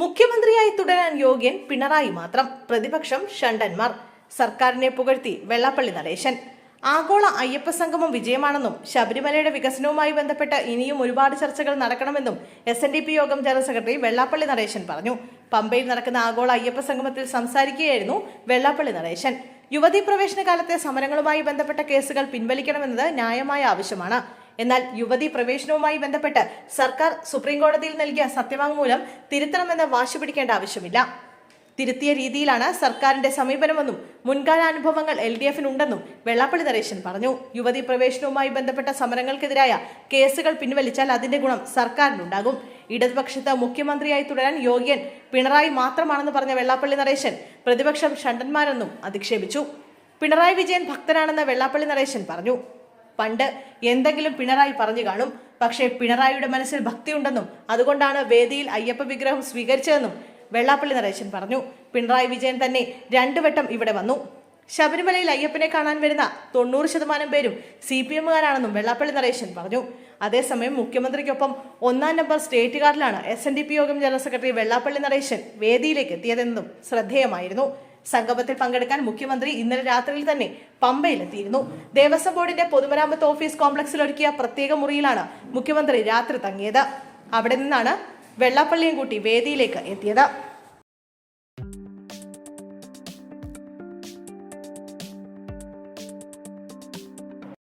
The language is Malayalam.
മുഖ്യമന്ത്രിയായി തുടരാൻ യോഗ്യൻ പിണറായി മാത്രം. പ്രതിപക്ഷം ഷണ്ടന്മാർ. സർക്കാരിനെ പുകഴ്ത്തി വെള്ളാപ്പള്ളി നടേശൻ. ആഗോള അയ്യപ്പ സംഗമം വിജയമാണെന്നും ശബരിമലയുടെ വികസനവുമായി ബന്ധപ്പെട്ട് ഇനിയും ഒരുപാട് ചർച്ചകൾ നടക്കണമെന്നും എസ് എൻ ഡി പി യോഗം ജനറൽ സെക്രട്ടറി വെള്ളാപ്പള്ളി നടേശൻ പറഞ്ഞു. പമ്പയിൽ നടക്കുന്ന ആഗോള അയ്യപ്പ സംഗമത്തിൽ സംസാരിക്കുകയായിരുന്നു വെള്ളാപ്പള്ളി നടേശൻ. യുവതീ പ്രവേശന കാലത്തെ സമരങ്ങളുമായി ബന്ധപ്പെട്ട കേസുകൾ പിൻവലിക്കണമെന്നത് ന്യായമായ ആവശ്യമാണ്. എന്നാൽ യുവതി പ്രവേശനവുമായി ബന്ധപ്പെട്ട് സർക്കാർ സുപ്രീം കോടതിയിൽ നൽകിയ സത്യവാങ്മൂലം തിരുത്തണമെന്ന് വാശി പിടിക്കേണ്ട ആവശ്യമില്ല. തിരുത്തിയ രീതിയിലാണ് സർക്കാരിന്റെ സമീപനമെന്നും മുൻകാല അനുഭവങ്ങൾ എൽ ഡി എഫിനുണ്ടെന്നും വെള്ളാപ്പള്ളി നരേശൻ പറഞ്ഞു. യുവതി പ്രവേശനവുമായി ബന്ധപ്പെട്ട സമരങ്ങൾക്കെതിരായ കേസുകൾ പിൻവലിച്ചാൽ അതിന്റെ ഗുണം സർക്കാരിനുണ്ടാകും. ഇടതുപക്ഷത്ത് മുഖ്യമന്ത്രിയായി തുടരാൻ യോഗ്യൻ പിണറായി മാത്രമാണെന്ന് പറഞ്ഞ വെള്ളാപ്പള്ളി നരേശൻ പ്രതിപക്ഷം ഷണ്ടന്മാരെന്നും അധിക്ഷേപിച്ചു. പിണറായി വിജയൻ ഭക്തനാണെന്ന് വെള്ളാപ്പള്ളി നരേശൻ പറഞ്ഞു. പണ്ട് എന്തെങ്കിലും പിണറായി പറഞ്ഞു കാണും. പക്ഷേ പിണറായിയുടെ മനസ്സിൽ ഭക്തിയുണ്ടെന്നും അതുകൊണ്ടാണ് വേദിയിൽ അയ്യപ്പ വിഗ്രഹം സ്വീകരിച്ചതെന്നും വെള്ളാപ്പള്ളി നരേശൻ പറഞ്ഞു. പിണറായി വിജയൻ തന്നെ രണ്ടു വട്ടം ഇവിടെ വന്നു. ശബരിമലയിൽ അയ്യപ്പനെ കാണാൻ വരുന്ന തൊണ്ണൂറ് ശതമാനം പേരും സി പി എമ്മുകാരാണെന്നും വെള്ളാപ്പള്ളി നരേശൻ പറഞ്ഞു. അതേസമയം മുഖ്യമന്ത്രിക്കൊപ്പം ഒന്നാം നമ്പർ സ്റ്റേറ്റ് കാർഡിലാണ് എസ് എൻ ഡി പി യോഗം ജനറൽ സെക്രട്ടറി വെള്ളാപ്പള്ളി നരേശൻ വേദിയിലേക്ക് എത്തിയതെന്നും ശ്രദ്ധേയമായിരുന്നു. സംഗമത്തിൽ പങ്കെടുക്കാൻ മുഖ്യമന്ത്രി ഇന്നലെ രാത്രിയിൽ തന്നെ പമ്പയിലെത്തിയിരുന്നു. ദേവസ്വം ബോർഡിന്റെ പൊതുമരാമത്ത് ഓഫീസ് കോംപ്ലക്സിൽ ഒരുക്കിയ പ്രത്യേക മുറിയിലാണ് മുഖ്യമന്ത്രി രാത്രി തങ്ങിയത്. അവിടെ നിന്നാണ് വെള്ളാപ്പള്ളിയും കൂട്ടി വേദിയിലേക്ക് എത്തിയത്.